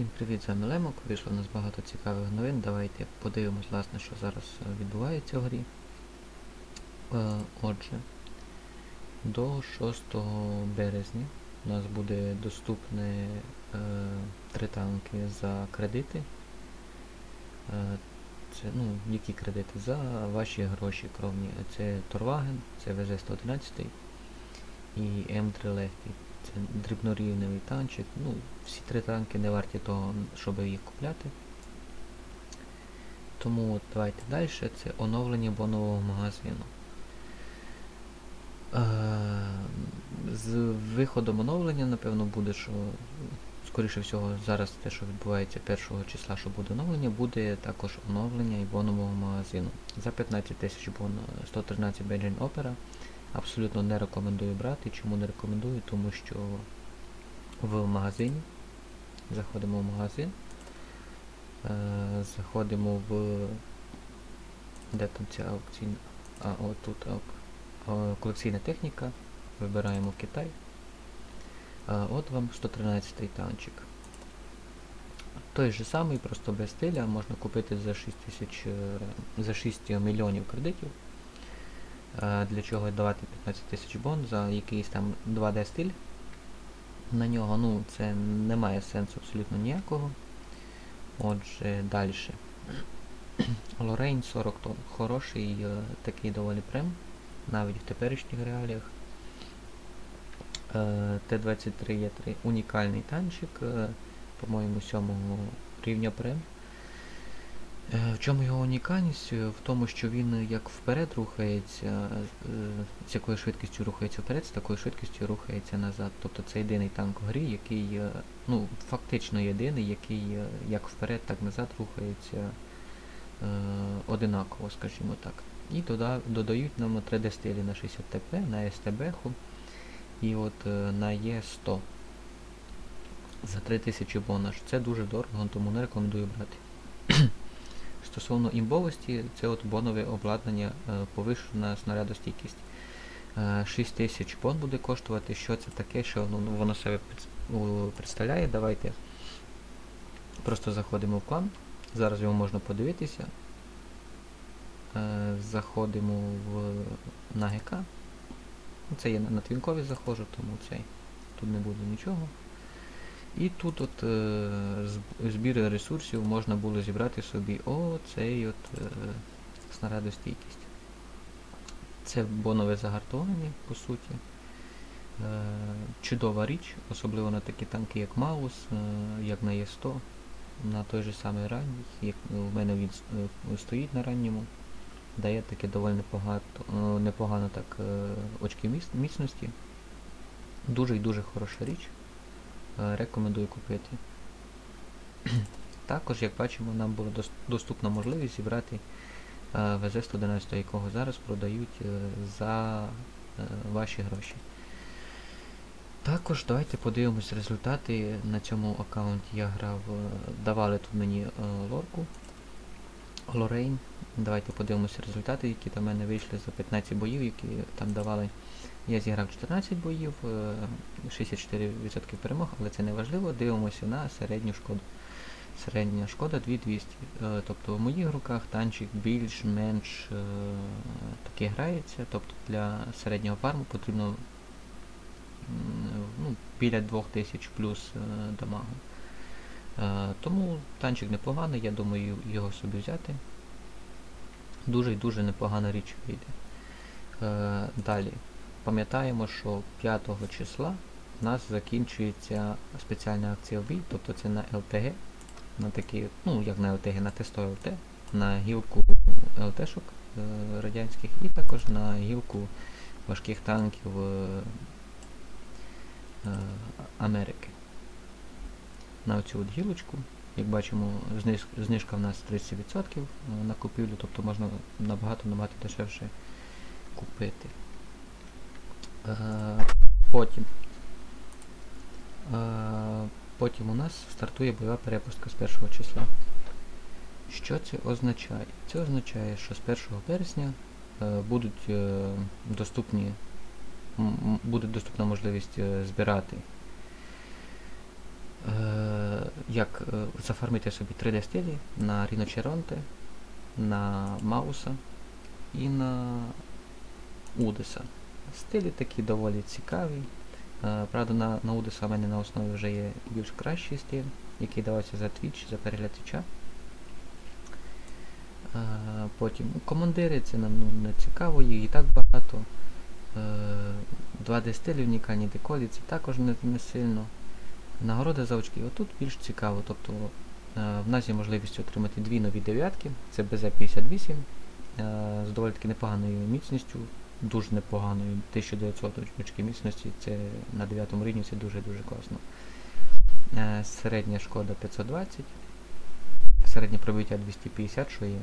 Всім привіт, з вами Лемок. Вийшло у нас багато цікавих новин. Давайте подивимось, власне, що зараз е, відбувається в грі. Е, Отже, до 6 березня у нас буде доступне е, три танки за кредити. Е, це, ну, які кредити? За ваші гроші кровні. Це Торваген, це ВЗ-111 і М3 Легкий. Це дрібнорівневий танчик. Ну, всі три танки не варті того, щоб їх купляти. Тому от давайте далі. Це оновлення бонового магазину. Е, з виходом оновлення, напевно, буде, що скоріше всього, зараз те, що відбувається 1 числа, що буде оновлення, буде також оновлення і бонового магазину. За 15 тисяч бон 113 Benjamin Opera. Абсолютно не рекомендую брати. Чому не рекомендую? Тому що в магазині заходимо в магазин, е, заходимо в де там ця аукційна. А, от тут аук- е, колекційна техніка. Вибираємо Китай. Е, от вам 113 й танчик. Той же самий, просто без стиля, можна купити за 6 тисяч, е, за 6 мільйонів кредитів. Е, Для чого давати 15 тисяч бон за якийсь там 2D стиль. На нього, ну, це не має сенсу абсолютно ніякого. Отже, далі. Лорейн 40 тонн. Хороший е, такий доволі прем, навіть в теперішніх реаліях. Е, Т-23 є 3 унікальний танчик, по-моєму, 7 рівня прем. Е, В чому його унікальність? Е, В тому, що він як вперед рухається, е, з якою швидкістю рухається вперед, з такою швидкістю рухається назад. Тобто це єдиний танк в грі, який, е, ну, фактично єдиний, який е, як вперед, так назад рухається е, одинаково, скажімо так. І дода- додають нам 3D стилі на 60 ТП, на СТБ-ху і от е, на Е100 за 3000 бонаж. Це дуже дорого, тому не рекомендую брати. Стосовно імбовості, це от бонове обладнання е, повишена снарядостійкість. Е, 6 тисяч бон буде коштувати. Що це таке, що ну, ну, воно себе представляє? Давайте просто заходимо в клан. Зараз його можна подивитися. Е, Заходимо в на ГК. Це я на твінкові заходжу, тому цей. Тут не буде нічого. І тут от е, збір ресурсів можна було зібрати собі оцей от е, снарядостійкість. Це бонове загартування, по суті. Е, чудова річ, особливо на такі танки, як Маус, як на Є100, на той же самий ранній, як у мене він стоїть на ранньому, дає таке доволі непогано, е, непогано так очки міцності. Дуже і дуже хороша річ. Е, Рекомендую купити. Також, як бачимо, нам була доступна можливість зібрати е, ВЗ-111, якого зараз продають е, за ваші гроші. Також давайте подивимось результати на цьому аккаунті. Я грав, давали тут мені лорку Лорейн. Давайте подивимося результати, які в мене вийшли за 15 боїв, які там давали. Я зіграв 14 боїв, е, 64% перемог, але це не важливо. Дивимося на середню шкоду. Середня шкода 2200. Е, Тобто в моїх руках танчик більш-менш е, таки грається. Тобто для середнього фарму потрібно ну, біля 2000 плюс е, дамагу. Е, Тому танчик непоганий, я думаю його собі взяти. Дуже і дуже непогана річ вийде. Е, Далі. Пам'ятаємо, що 5 числа у нас закінчується спеціальна акція в тобто це на ЛТГ, на такі, ну як на ЛТГ, на тесто ЛТ, на гілку ЛТшок е, радянських і також на гілку важких танків Америки. На оцю от гілочку, як бачимо, знижка в нас 30% на купівлю, тобто можна набагато-набагато дешевше купити. Е, Потім. Е, Потім у нас стартує бойова перепустка з 1 числа. Що це означає? Це означає, що з 1 вересня е, будуть доступні, буде доступна можливість збирати як е, зафармити собі 3D стилі на Rhinoceronte, на Мауса і на Удеса. Стилі такі доволі цікаві. Е, Правда, на, на Удеса в мене на основі вже є більш кращий стиль, який давався за Twitch, за перегляд Твіча. Е, Потім командири, це нам ну, не цікаво, їх і так багато. Е, 2D стилі унікальні деколі, це також не, не сильно. Нагорода за очки. Отут більш цікаво. Тобто е, в нас є можливість отримати дві нові дев'ятки. Це BZ58 е, з доволі таки непоганою міцністю, дуже непоганою. 1900 очки міцності, це на 9 рівні це дуже-дуже класно. Е, середня шкода 520. Середнє пробиття 250, що є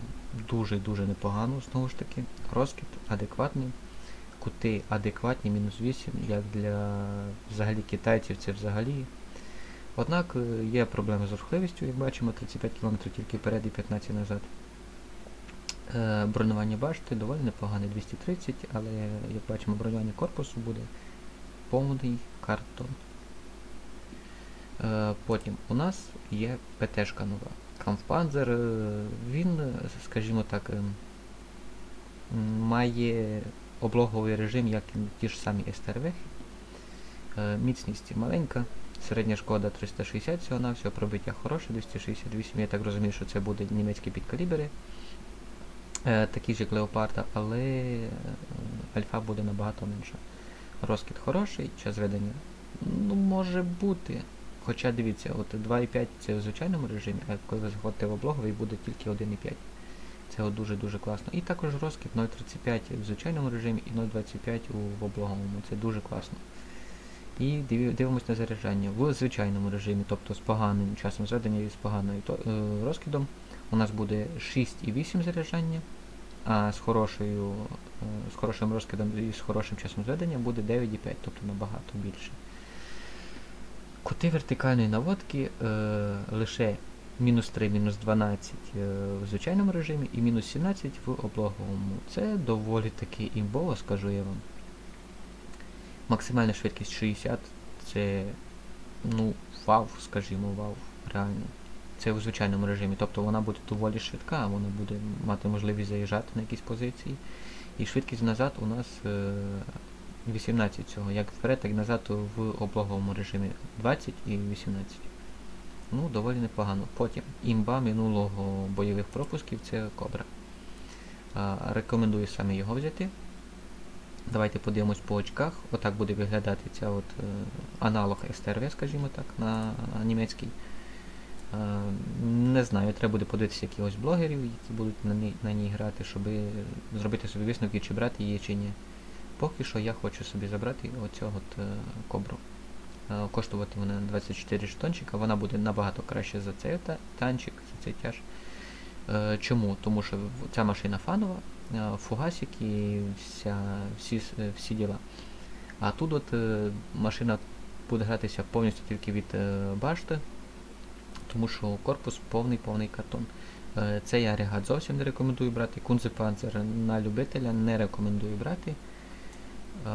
дуже-дуже непогано, знову ж таки. Розкид адекватний. Кути адекватні, мінус 8, як для взагалі китайців це взагалі. Однак е, є проблеми з рухливістю, як бачимо, 35 км тільки вперед і 15 назад. Е, бронювання башти доволі непогане 230, але як бачимо, бронювання корпусу буде повний картон. Е, потім у нас є ПТшка нова. Е, він, скажімо так, має облоговий режим, як і ті ж самі СТРВ. Міцність маленька, середня шкода 360 всього на всього, пробиття хороше, 268. Я так розумію, що це буде німецькі підкалібри, е, такі ж як Леопарда, але е, альфа буде набагато менша. Розкид хороший, час ведення. Ну, може бути. Хоча дивіться, от 2.5 це в звичайному режимі, а коли ви заходите в облоговий, буде тільки 1.5. Це дуже-дуже класно. І також розкид 0.35 в звичайному режимі і 0.25 у в облоговому. Це дуже класно. І дивимось на заряджання в звичайному режимі, тобто з поганим часом зведення і з поганою е, розкидом. У нас буде 6,8 заряджання, а з, хорошою, е, з хорошим розкидом і з хорошим часом зведення буде 9,5, тобто набагато більше. Кути вертикальної наводки е, лише мінус 3, мінус 12 е, в звичайному режимі і мінус 17 в облоговому. Це доволі таки імбово, скажу я вам. Максимальна швидкість 60 це ну вау, скажімо, вау, реально. Це у звичайному режимі, тобто вона буде доволі швидка, вона буде мати можливість заїжджати на якісь позиції. І швидкість назад у нас е, 18 цього, як вперед, так і назад в облоговому режимі 20 і 18. Ну, доволі непогано. Потім імба минулого бойових пропусків це Кобра. Рекомендую саме його взяти. Давайте подивимось по очках. Отак буде виглядати ця от, е, аналог СТРВ, скажімо так, на німецький. Е, не знаю, треба буде подивитися якихось блогерів, які будуть на ній, на ній грати, щоб зробити собі висновки, чи брати її, чи ні. Поки що я хочу собі забрати оцього от, е, кобру. Е, коштувати вона 24 жетончика, вона буде набагато краще за цей танчик, за цей тяж. Е, чому? Тому що ця машина фанова, е, фугасики, вся, всі, е, всі діла. А тут от машина буде гратися повністю тільки від башти, тому що корпус повний повний картон. Цей агрегат зовсім не рекомендую брати. Кунзепанцер на любителя не рекомендую брати. Е,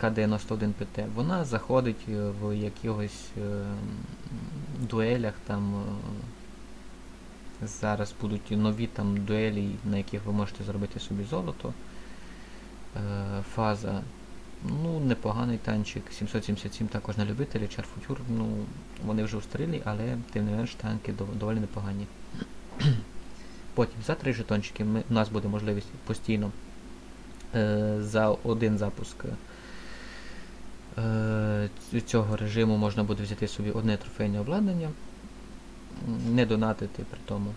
К91 ПТ. Вона заходить в якихось дуелях там. Зараз будуть нові там дуелі, на яких ви можете зробити собі золото. Е, Фаза. Ну, непоганий танчик. 777 також на любителі, Чарфутюр, ну, вони вже устарілі, але тим не менш танки доволі непогані. Потім за три жетончики ми, у нас буде можливість постійно е, за один запуск е, цього режиму можна буде взяти собі одне трофейне обладнання, не донатити при тому.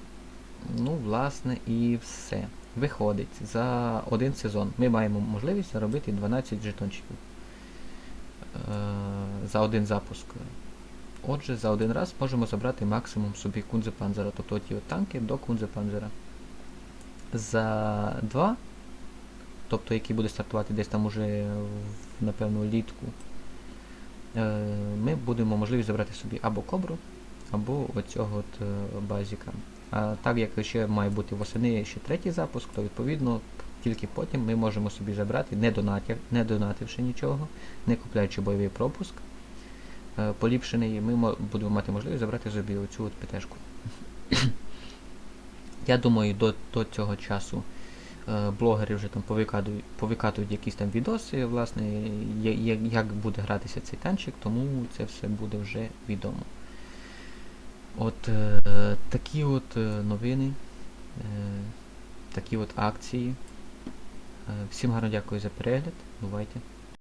Ну, власне, і все. Виходить, за один сезон ми маємо можливість заробити 12 жетончиків е, за один запуск. Отже, за один раз можемо забрати максимум собі кунзепанзера, тобто ті танки до кунзепанзера. За два, тобто який буде стартувати десь там уже напевно, літку, е, ми будемо можливість забрати собі або кобру, або оцього от е, базіка. А так як ще має бути восени ще третій запуск, то відповідно тільки потім ми можемо собі забрати, не, донатів, не донативши нічого, не купляючи бойовий пропуск, е, поліпшений, ми будемо мати можливість забрати собі оцю от ПТшку. Я думаю, до, до цього часу е, блогери вже там повикатують, повикатують якісь там відоси, власне, як буде гратися цей танчик, тому це все буде вже відомо. От е, такі от е, новини, е, такі от акції. Е, всім гарно дякую за перегляд. Бувайте.